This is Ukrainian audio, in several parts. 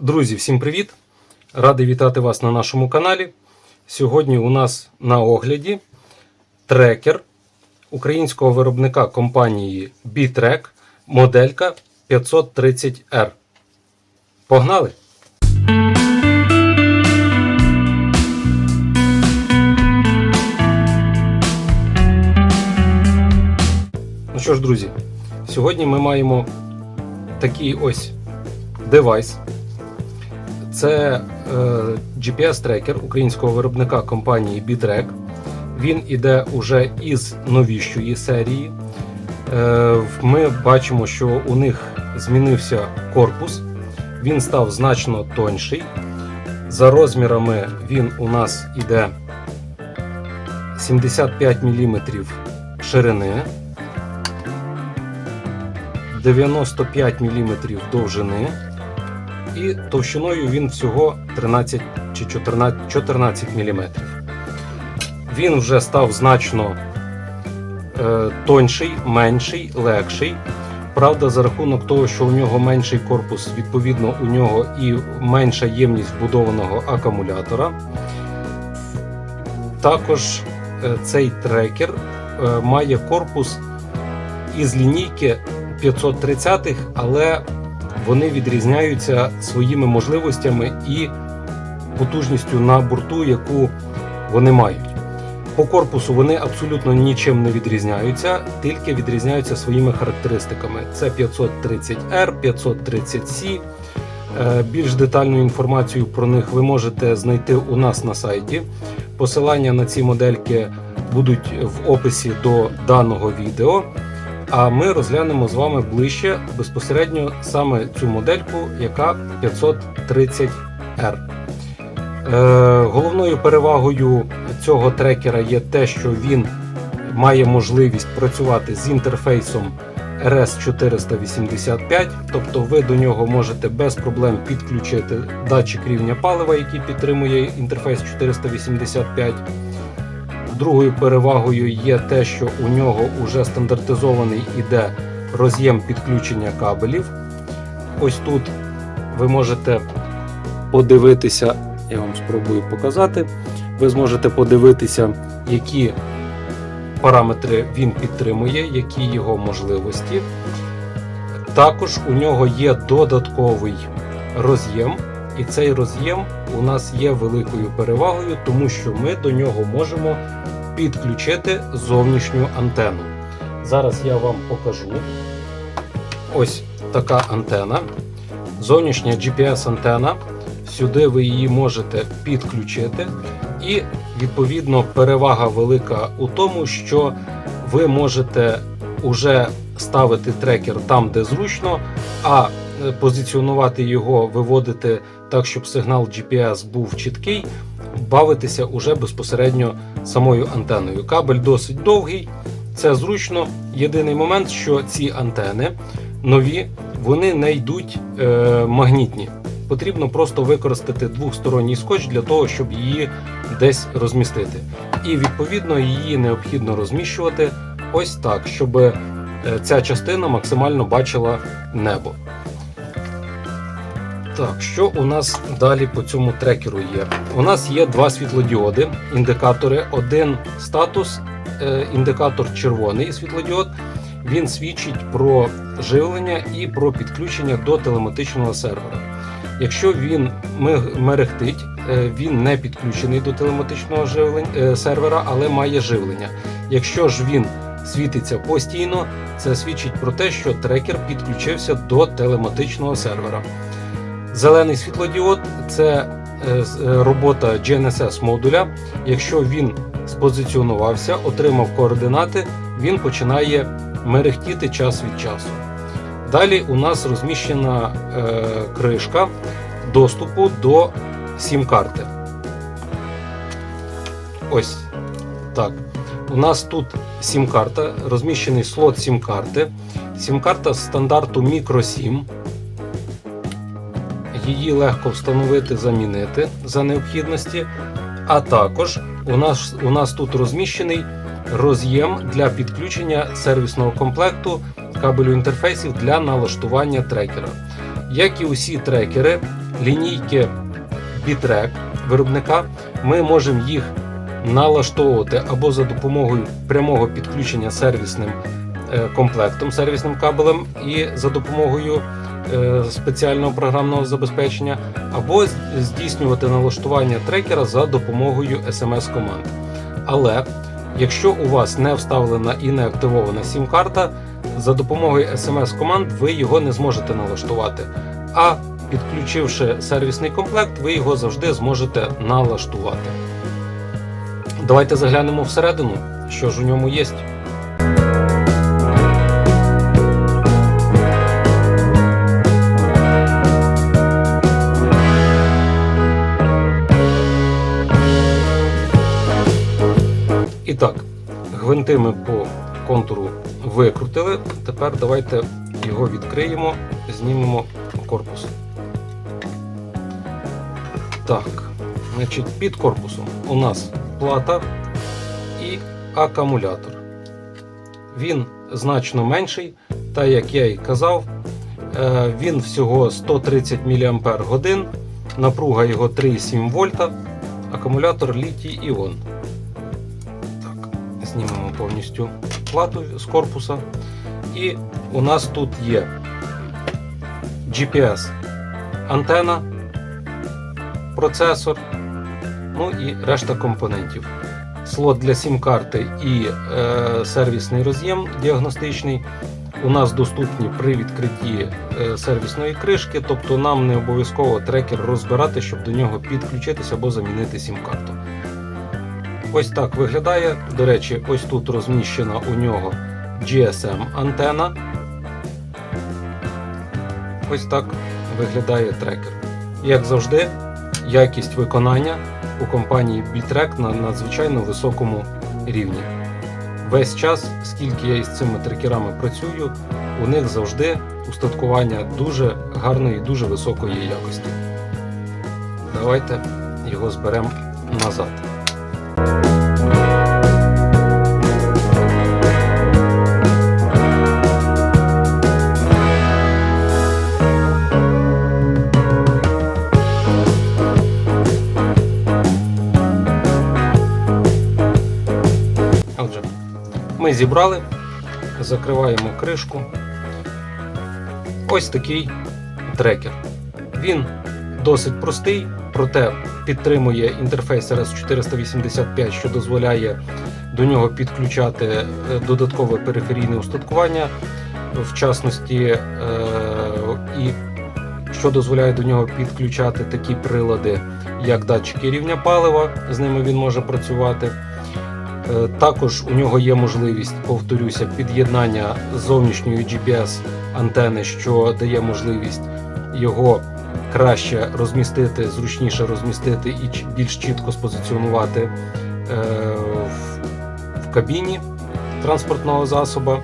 Друзі, всім привіт! Радий вітати вас на нашому каналі. Сьогодні у нас на огляді трекер українського виробника компанії B-Trek моделька 530R. Погнали! Ну що ж, друзі, сьогодні ми маємо такий ось девайс. Це е, GPS-трекер українського виробника компанії B-Track. Він іде уже із новішої серії. Е, ми бачимо, що у них змінився корпус, він став значно тонший. За розмірами він у нас іде 75 мм ширини, 95 мм довжини. І товщиною він всього 13 чи 14, 14 мм. Він вже став значно е, тонший, менший, легший. Правда, за рахунок того, що у нього менший корпус, відповідно, у нього і менша ємність вбудованого акумулятора. Також е, цей трекер е, має корпус із лінійки 530-х, але вони відрізняються своїми можливостями і потужністю на борту, яку вони мають. По корпусу вони абсолютно нічим не відрізняються, тільки відрізняються своїми характеристиками. Це 530R, 530C. Е, Більш детальну інформацію про них ви можете знайти у нас на сайті. Посилання на ці модельки будуть в описі до даного відео. А ми розглянемо з вами ближче безпосередньо саме цю модельку, яка 530R. Е, головною перевагою цього трекера є те, що він має можливість працювати з інтерфейсом RS485, тобто ви до нього можете без проблем підключити датчик рівня палива, який підтримує інтерфейс 485. Другою перевагою є те, що у нього вже стандартизований іде роз'єм підключення кабелів. Ось тут ви можете подивитися, я вам спробую показати. Ви зможете подивитися, які параметри він підтримує, які його можливості. Також у нього є додатковий роз'єм, і цей роз'єм у нас є великою перевагою, тому що ми до нього можемо підключити зовнішню антенну. Зараз я вам покажу. Ось така антена. Зовнішня GPS-антена. Сюди ви її можете підключити. І, відповідно, перевага велика у тому, що ви можете уже ставити трекер там, де зручно, а е, позиціонувати його, виводити так, щоб сигнал GPS був чіткий, бавитися уже безпосередньо самою антеною. Кабель досить довгий, це зручно. Єдиний момент, що ці антени нові, вони не йдуть е, магнітні. Потрібно просто використати двохсторонній скотч для того, щоб її десь розмістити. І відповідно її необхідно розміщувати ось так, щоб е, ця частина максимально бачила небо. Так, що у нас далі по цьому трекеру є? У нас є два світлодіоди, індикатори. Один статус, е, індикатор червоний світлодіод. Він свідчить про живлення і про підключення до телематичного сервера. Якщо він мерехтить, е, він не підключений до телематичного живлень- е, сервера, але має живлення. Якщо ж він світиться постійно, це свідчить про те, що трекер підключився до телематичного сервера. Зелений світлодіод це е, е, робота GNSS модуля. Якщо він спозиціонувався, отримав координати, він починає мерехтіти час від часу. Далі у нас розміщена е, кришка доступу до сім-карти. Ось так. У нас тут сім-карта, розміщений слот сім-карти. Сім-карта стандарту мікро-сім. Її легко встановити, замінити за необхідності. А також у нас, у нас тут розміщений роз'єм для підключення сервісного комплекту кабелю інтерфейсів для налаштування трекера. Як і усі трекери, лінійки Bitrek виробника, ми можемо їх налаштовувати або за допомогою прямого підключення сервісним е, комплектом, сервісним кабелем і за допомогою спеціального програмного забезпечення, або здійснювати налаштування трекера за допомогою SMS-команд. Але якщо у вас не вставлена і не активована сім-карта, за допомогою SMS-команд ви його не зможете налаштувати. А підключивши сервісний комплект, ви його завжди зможете налаштувати. Давайте заглянемо всередину, що ж у ньому є. І так, гвинти ми по контуру викрутили. Тепер давайте його відкриємо, знімемо корпус. Так, значить, під корпусом у нас плата і акумулятор. Він значно менший, та як я і казав, е, він всього 130 мАч, напруга його 3,7 вольта, акумулятор літій іон. Знімемо повністю плату з корпуса. І у нас тут є GPS, антена, процесор, ну і решта компонентів. Слот для сім-карти і е, сервісний роз'єм діагностичний у нас доступні при відкритті е, сервісної кришки, тобто нам не обов'язково трекер розбирати, щоб до нього підключитися або замінити сім-карту. Ось так виглядає. До речі, ось тут розміщена у нього GSM антена. Ось так виглядає трекер. Як завжди, якість виконання у компанії Bitrek на надзвичайно високому рівні. Весь час, скільки я із цими трекерами працюю, у них завжди устаткування дуже гарної, дуже високої якості. Давайте його зберемо назад. Зібрали, закриваємо кришку. Ось такий трекер. Він досить простий, проте підтримує інтерфейс RS485, що дозволяє до нього підключати е, додаткове периферійне устаткування, в частності, е, і що дозволяє до нього підключати такі прилади, як датчики рівня палива, з ними він може працювати. Е, Також у нього є можливість, повторюся, під'єднання зовнішньої GPS антени, що дає можливість його краще розмістити, зручніше розмістити і більш чітко спозиціонувати е, в кабіні транспортного засоба.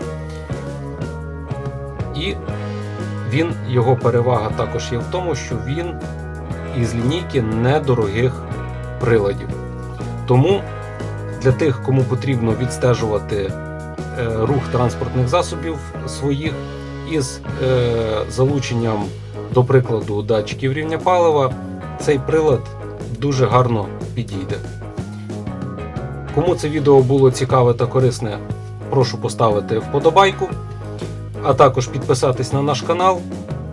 І він, його перевага також є в тому, що він із лінійки недорогих приладів. Тому для тих, кому потрібно відстежувати е, рух транспортних засобів своїх із е, залученням, до прикладу, датчиків рівня палива, цей прилад дуже гарно підійде. Кому це відео було цікаве та корисне, прошу поставити вподобайку, а також підписатись на наш канал.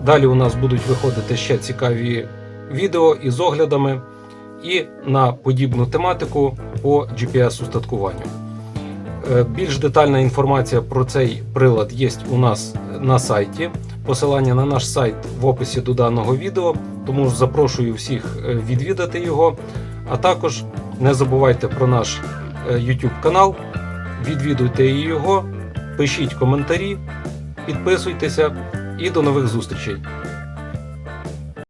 Далі у нас будуть виходити ще цікаві відео із оглядами і на подібну тематику по GPS-устаткуванню. Е, Більш детальна інформація про цей прилад є у нас на сайті. Посилання на наш сайт в описі до даного відео, тому запрошую всіх е, відвідати його. А також не забувайте про наш е, YouTube канал, відвідуйте його, пишіть коментарі, підписуйтеся і до нових зустрічей!